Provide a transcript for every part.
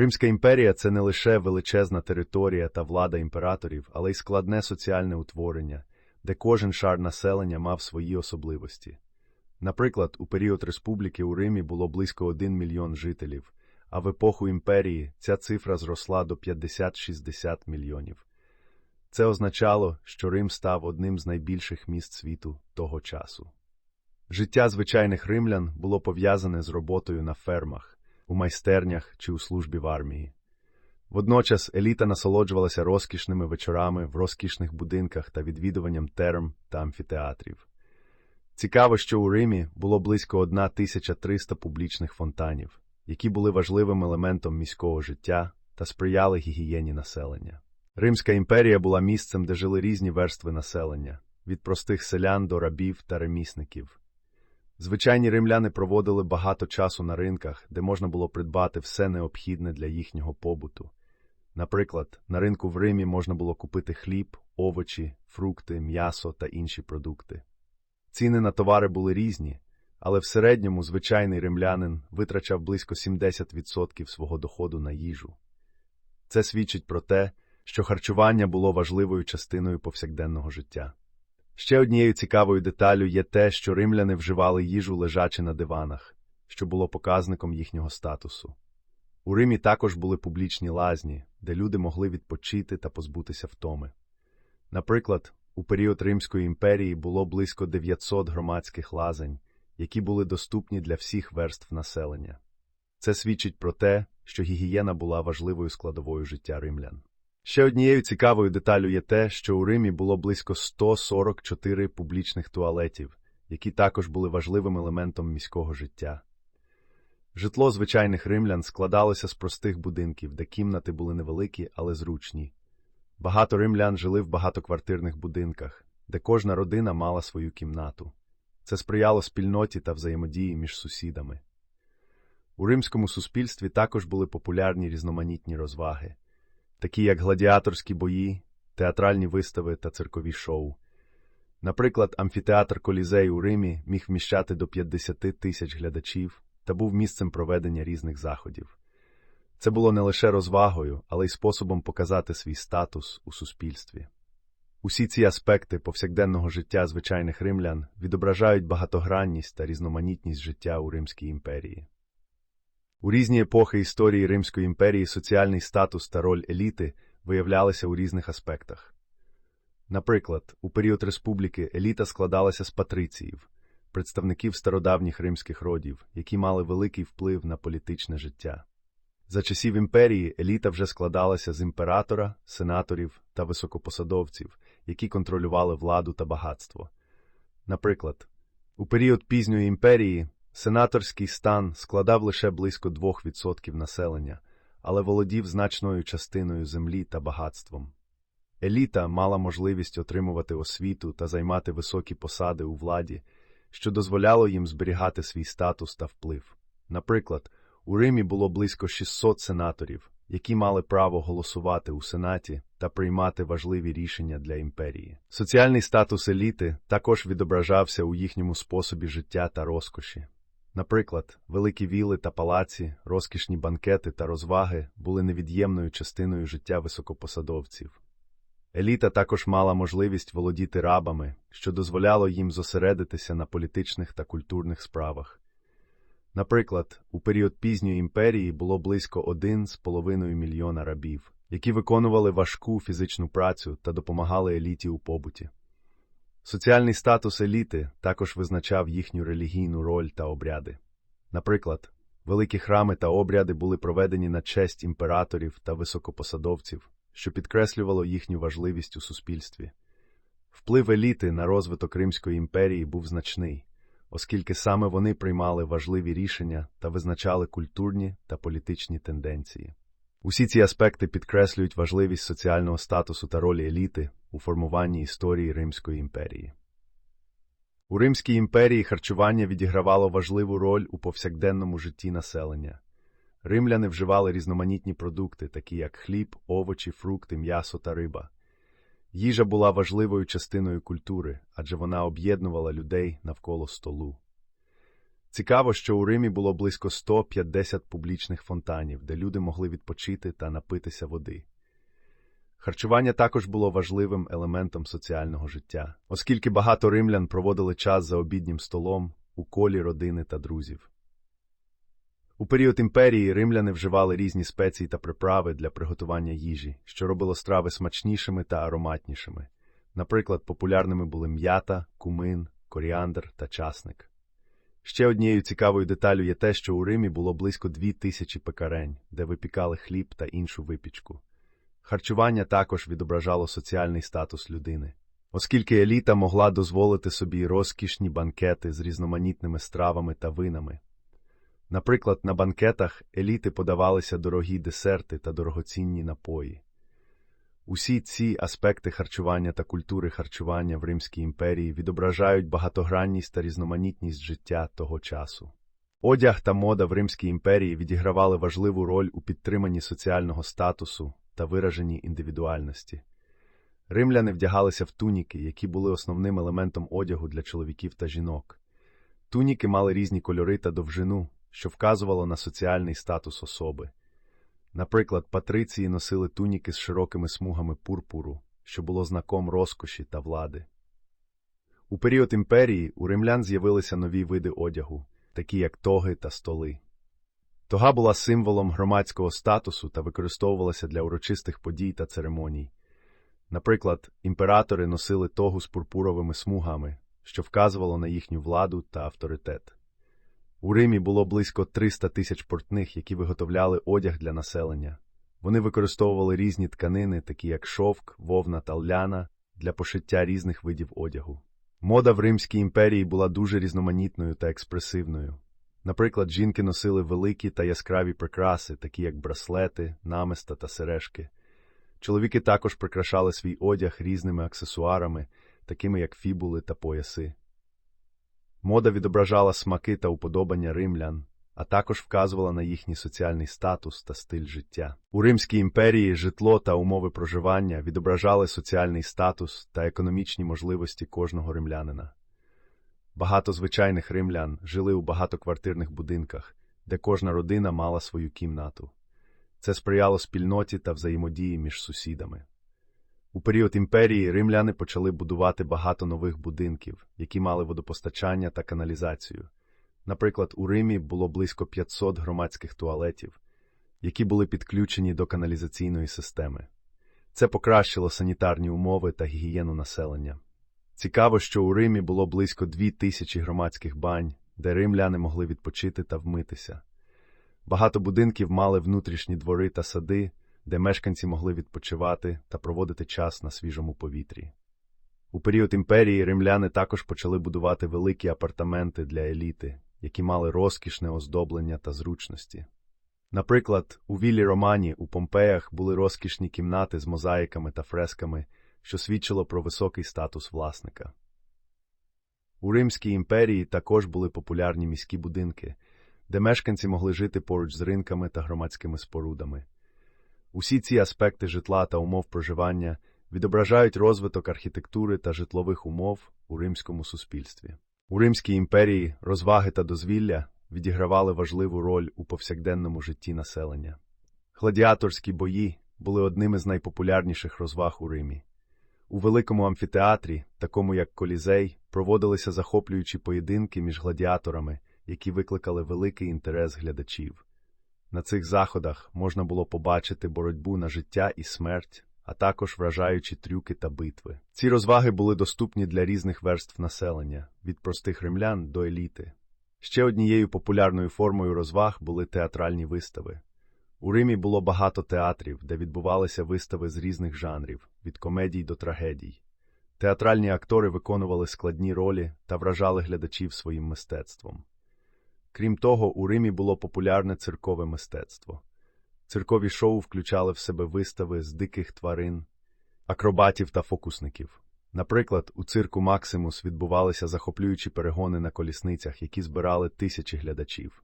Римська імперія це не лише величезна територія та влада імператорів, але й складне соціальне утворення, де кожен шар населення мав свої особливості. Наприклад, у період республіки у Римі було близько 1 мільйон жителів, а в епоху імперії ця цифра зросла до 50-60 мільйонів. Це означало, що Рим став одним з найбільших міст світу того часу. Життя звичайних римлян було пов'язане з роботою на фермах, у майстернях чи у службі в армії. Водночас еліта насолоджувалася розкішними вечорами в розкішних будинках та відвідуванням терм та амфітеатрів. Цікаво, що у Римі було близько 1300 публічних фонтанів, які були важливим елементом міського життя та сприяли гігієні населення. Римська імперія була місцем, де жили різні верстви населення, від простих селян до рабів та ремісників. Звичайні римляни проводили багато часу на ринках, де можна було придбати все необхідне для їхнього побуту. Наприклад, на ринку в Римі можна було купити хліб, овочі, фрукти, м'ясо та інші продукти. Ціни на товари були різні, але в середньому звичайний римлянин витрачав близько 70% свого доходу на їжу. Це свідчить про те, що харчування було важливою частиною повсякденного життя. Ще однією цікавою деталю є те, що римляни вживали їжу лежачи на диванах, що було показником їхнього статусу. У Римі також були публічні лазні, де люди могли відпочити та позбутися втоми. Наприклад, у період Римської імперії було близько 900 громадських лазень, які були доступні для всіх верств населення. Це свідчить про те, що гігієна була важливою складовою життя римлян. Ще однією цікавою деталю є те, що у Римі було близько 144 публічних туалетів, які також були важливим елементом міського життя. Житло звичайних римлян складалося з простих будинків, де кімнати були невеликі, але зручні. Багато римлян жили в багатоквартирних будинках, де кожна родина мала свою кімнату. Це сприяло спільноті та взаємодії між сусідами. У римському суспільстві також були популярні різноманітні розваги, такі як гладіаторські бої, театральні вистави та циркові шоу. Наприклад, амфітеатр Колізей у Римі міг вміщати до 50 тисяч глядачів та був місцем проведення різних заходів. Це було не лише розвагою, але й способом показати свій статус у суспільстві. Усі ці аспекти повсякденного життя звичайних римлян відображають багатогранність та різноманітність життя у Римській імперії. У різні епохи історії Римської імперії соціальний статус та роль еліти виявлялися у різних аспектах. Наприклад, у період республіки еліта складалася з патриціїв, представників стародавніх римських родів, які мали великий вплив на політичне життя. За часів імперії еліта вже складалася з імператора, сенаторів та високопосадовців, які контролювали владу та багатство. Наприклад, у період пізньої імперії сенаторський стан складав лише близько 2% населення, але володів значною частиною землі та багатством. Еліта мала можливість отримувати освіту та займати високі посади у владі, що дозволяло їм зберігати свій статус та вплив. Наприклад, у Римі було близько 600 сенаторів, які мали право голосувати у Сенаті та приймати важливі рішення для імперії. Соціальний статус еліти також відображався у їхньому способі життя та розкоші. Наприклад, великі віли та палаці, розкішні банкети та розваги були невід'ємною частиною життя високопосадовців. Еліта також мала можливість володіти рабами, що дозволяло їм зосередитися на політичних та культурних справах. Наприклад, у період пізньої імперії було близько 1,5 мільйона рабів, які виконували важку фізичну працю та допомагали еліті у побуті. Соціальний статус еліти також визначав їхню релігійну роль та обряди. Наприклад, великі храми та обряди були проведені на честь імператорів та високопосадовців, що підкреслювало їхню важливість у суспільстві. Вплив еліти на розвиток Римської імперії був значний, оскільки саме вони приймали важливі рішення та визначали культурні та політичні тенденції. Усі ці аспекти підкреслюють важливість соціального статусу та ролі еліти у формуванні історії Римської імперії. У Римській імперії харчування відігравало важливу роль у повсякденному житті населення. Римляни вживали різноманітні продукти, такі як хліб, овочі, фрукти, м'ясо та риба. Їжа була важливою частиною культури, адже вона об'єднувала людей навколо столу. Цікаво, що у Римі було близько 150 публічних фонтанів, де люди могли відпочити та напитися води. Харчування також було важливим елементом соціального життя, оскільки багато римлян проводили час за обіднім столом у колі родини та друзів. У період імперії римляни вживали різні спеції та приправи для приготування їжі, що робило страви смачнішими та ароматнішими. Наприклад, популярними були м'ята, кумин, коріандр та часник. Ще однією цікавою деталю є те, що у Римі було близько дві тисячі пекарень, де випікали хліб та іншу випічку. Харчування також відображало соціальний статус людини, оскільки еліта могла дозволити собі розкішні банкети з різноманітними стравами та винами. Наприклад, на банкетах еліти подавалися дорогі десерти та дорогоцінні напої. Усі ці аспекти харчування та культури харчування в Римській імперії відображають багатогранність та різноманітність життя того часу. Одяг та мода в Римській імперії відігравали важливу роль у підтриманні соціального статусу та вираженні індивідуальності. Римляни вдягалися в туніки, які були основним елементом одягу для чоловіків та жінок. Туніки мали різні кольори та довжину, що вказувало на соціальний статус особи. Наприклад, патриції носили туніки з широкими смугами пурпуру, що було знаком розкоші та влади. У період імперії у римлян з'явилися нові види одягу, такі як тоги та столи. Тога була символом громадського статусу та використовувалася для урочистих подій та церемоній. Наприклад, імператори носили тогу з пурпуровими смугами, що вказувало на їхню владу та авторитет. У Римі було близько 300 тисяч портних, які виготовляли одяг для населення. Вони використовували різні тканини, такі як шовк, вовна та ляна, для пошиття різних видів одягу. Мода в Римській імперії була дуже різноманітною та експресивною. Наприклад, жінки носили великі та яскраві прикраси, такі як браслети, намиста та сережки. Чоловіки також прикрашали свій одяг різними аксесуарами, такими як фібули та пояси. Мода відображала смаки та уподобання римлян, а також вказувала на їхній соціальний статус та стиль життя. У Римській імперії житло та умови проживання відображали соціальний статус та економічні можливості кожного римлянина. Багато звичайних римлян жили у багатоквартирних будинках, де кожна родина мала свою кімнату. Це сприяло спільноті та взаємодії між сусідами. У період імперії римляни почали будувати багато нових будинків, які мали водопостачання та каналізацію. Наприклад, у Римі було близько 500 громадських туалетів, які були підключені до каналізаційної системи. Це покращило санітарні умови та гігієну населення. Цікаво, що у Римі було близько 2000 громадських бань, де римляни могли відпочити та вмитися. Багато будинків мали внутрішні двори та сади, де мешканці могли відпочивати та проводити час на свіжому повітрі. У період імперії римляни також почали будувати великі апартаменти для еліти, які мали розкішне оздоблення та зручності. Наприклад, у Віллі Романі у Помпеях були розкішні кімнати з мозаїками та фресками, що свідчило про високий статус власника. У Римській імперії також були популярні міські будинки, де мешканці могли жити поруч з ринками та громадськими спорудами. Усі ці аспекти житла та умов проживання відображають розвиток архітектури та житлових умов у римському суспільстві. У Римській імперії розваги та дозвілля відігравали важливу роль у повсякденному житті населення. Гладіаторські бої були одними з найпопулярніших розваг у Римі. У великому амфітеатрі, такому як Колізей, проводилися захоплюючі поєдинки між гладіаторами, які викликали великий інтерес глядачів. На цих заходах можна було побачити боротьбу на життя і смерть, а також вражаючі трюки та битви. Ці розваги були доступні для різних верств населення, від простих римлян до еліти. Ще однією популярною формою розваг були театральні вистави. У Римі було багато театрів, де відбувалися вистави з різних жанрів, від комедій до трагедій. Театральні актори виконували складні ролі та вражали глядачів своїм мистецтвом. Крім того, у Римі було популярне циркове мистецтво. Циркові шоу включали в себе вистави з диких тварин, акробатів та фокусників. Наприклад, у цирку Максимус відбувалися захоплюючі перегони на колісницях, які збирали тисячі глядачів.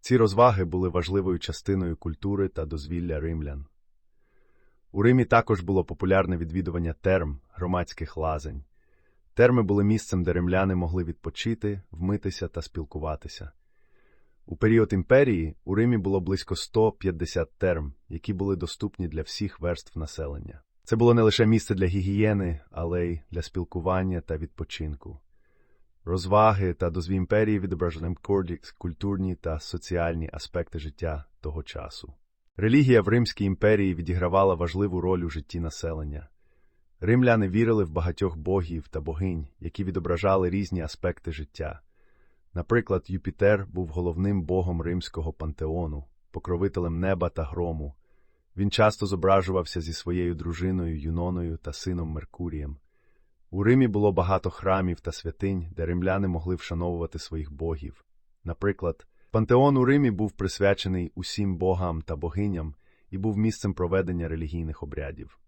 Ці розваги були важливою частиною культури та дозвілля римлян. У Римі також було популярне відвідування терм, громадських лазень. Терми були місцем, де римляни могли відпочити, вмитися та спілкуватися. У період імперії у Римі було близько 150 терм, які були доступні для всіх верств населення. Це було не лише місце для гігієни, але й для спілкування та відпочинку. Розваги та дозві імперії відображали кордікс, культурні та соціальні аспекти життя того часу. Релігія в Римській імперії відігравала важливу роль у житті населення. Римляни вірили в багатьох богів та богинь, які відображали різні аспекти життя. Наприклад, Юпітер був головним богом римського пантеону, покровителем неба та грому. Він часто зображувався зі своєю дружиною Юноною та сином Меркурієм. У Римі було багато храмів та святинь, де римляни могли вшановувати своїх богів. Наприклад, пантеон у Римі був присвячений усім богам та богиням і був місцем проведення релігійних обрядів.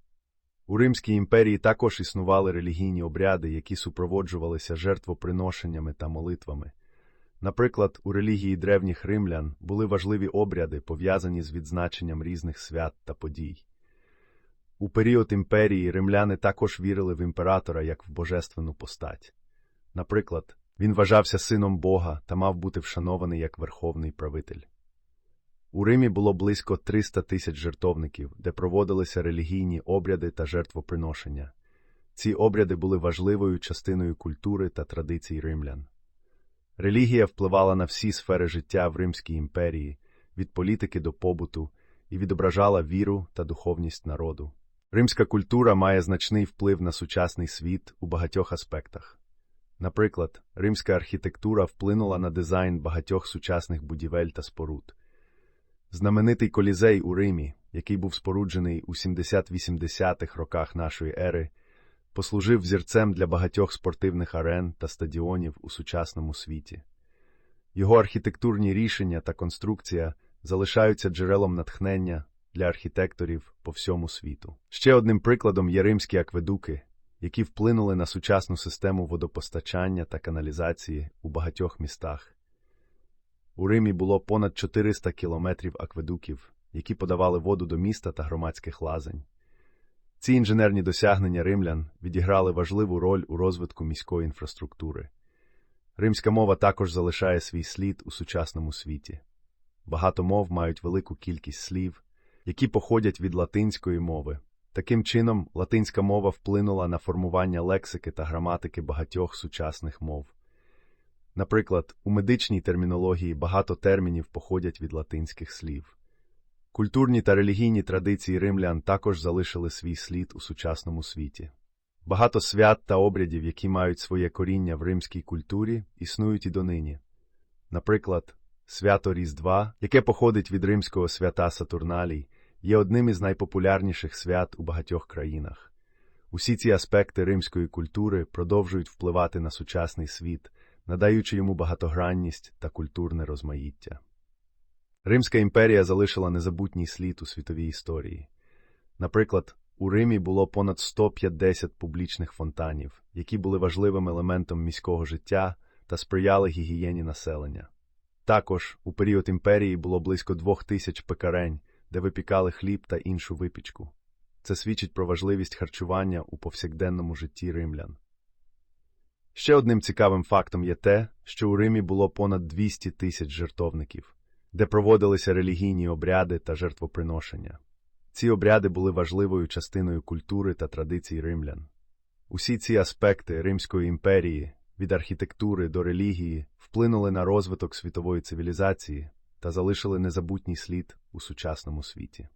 У Римській імперії також існували релігійні обряди, які супроводжувалися жертвоприношеннями та молитвами. Наприклад, у релігії древніх римлян були важливі обряди, пов'язані з відзначенням різних свят та подій. У період імперії римляни також вірили в імператора як в божественну постать. Наприклад, він вважався сином Бога та мав бути вшанований як верховний правитель. У Римі було близько 300 тисяч жертовників, де проводилися релігійні обряди та жертвоприношення. Ці обряди були важливою частиною культури та традицій римлян. Релігія впливала на всі сфери життя в Римській імперії, від політики до побуту, і відображала віру та духовність народу. Римська культура має значний вплив на сучасний світ у багатьох аспектах. Наприклад, римська архітектура вплинула на дизайн багатьох сучасних будівель та споруд. Знаменитий колізей у Римі, який був споруджений у 70-80-х роках нашої ери, послужив взірцем для багатьох спортивних арен та стадіонів у сучасному світі. Його архітектурні рішення та конструкція залишаються джерелом натхнення для архітекторів по всьому світу. Ще одним прикладом є римські акведуки, які вплинули на сучасну систему водопостачання та каналізації у багатьох містах. У Римі було понад 400 кілометрів акведуків, які подавали воду до міста та громадських лазень. Ці інженерні досягнення римлян відіграли важливу роль у розвитку міської інфраструктури. Римська мова також залишає свій слід у сучасному світі. Багато мов мають велику кількість слів, які походять від латинської мови. Таким чином, латинська мова вплинула на формування лексики та граматики багатьох сучасних мов. Наприклад, у медичній термінології багато термінів походять від латинських слів. Культурні та релігійні традиції римлян також залишили свій слід у сучасному світі. Багато свят та обрядів, які мають своє коріння в римській культурі, існують і донині. Наприклад, свято Різдва, яке походить від римського свята Сатурналій, є одним із найпопулярніших свят у багатьох країнах. Усі ці аспекти римської культури продовжують впливати на сучасний світ, надаючи йому багатогранність та культурне розмаїття. Римська імперія залишила незабутній слід у світовій історії. Наприклад, у Римі було понад 150 публічних фонтанів, які були важливим елементом міського життя та сприяли гігієні населення. Також у період імперії було близько двох тисяч пекарень, де випікали хліб та іншу випічку. Це свідчить про важливість харчування у повсякденному житті римлян. Ще одним цікавим фактом є те, що у Римі було понад 200 тисяч жертовників, де проводилися релігійні обряди та жертвоприношення. Ці обряди були важливою частиною культури та традицій римлян. Усі ці аспекти Римської імперії, від архітектури до релігії, вплинули на розвиток світової цивілізації та залишили незабутній слід у сучасному світі.